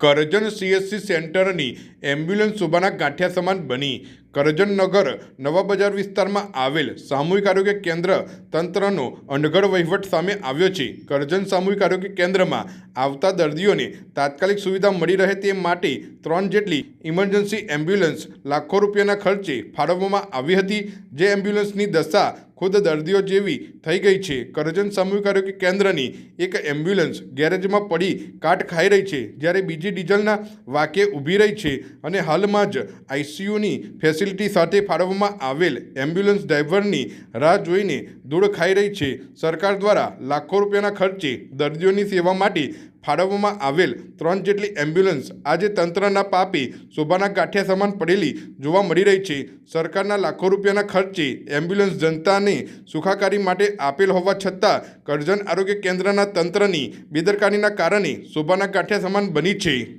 Karjan CSC સેન્ટરની ambulance શોભાના ગાંઠિયા સમાન બની. કરજણ નગર નવા બજાર વિસ્તારમાં આવેલ સામૂહિક આરોગ્ય કેન્દ્ર તંત્રનો અણઘડ વહીવટ સામે આવ્યો છે. કરજણ સામૂહિક આરોગ્ય કેન્દ્રમાં આવતા દર્દીઓને તાત્કાલિક સુવિધા મળી રહે તે માટે ત્રણ જેટલી ઇમરજન્સી એમ્બ્યુલન્સ લાખો રૂપિયાના ખર્ચે ફાળવવામાં આવી હતી, જે એમ્બ્યુલન્સની દશા ખુદ દર્દીઓ જેવી થઈ ગઈ છે. કરજણ સામૂહિક આરોગ્ય કેન્દ્રની એક એમ્બ્યુલન્સ ગેરેજમાં પડી કાટ ખાઈ રહી છે, જ્યારે બીજી ડીઝલના વાકે ઊભી રહી છે અને હાલમાં જ આઈસીયુની ફેસિલિટી સાથે ફાળવવામાં આવેલ એમ્બ્યુલન્સ ડ્રાઈવરની રાહ જોઈને ધૂળ ખાઈ રહી છે. સરકાર દ્વારા લાખો રૂપિયાના ખર્ચે દર્દીઓની સેવા માટે ફાળવવામાં આવેલ ત્રણ જેટલી એમ્બ્યુલન્સ આજે તંત્રના પાપે શોભાના ગાંઠિયા સમાન પડેલી જોવા મળી રહી છે. સરકારના લાખો રૂપિયાના ખર્ચે એમ્બ્યુલન્સ જનતાને સુખાકારી માટે આપેલ હોવા છતાં કરજણ આરોગ્ય કેન્દ્રના તંત્રની બેદરકારીના કારણે શોભાના ગાંઠિયા સમાન બની છે.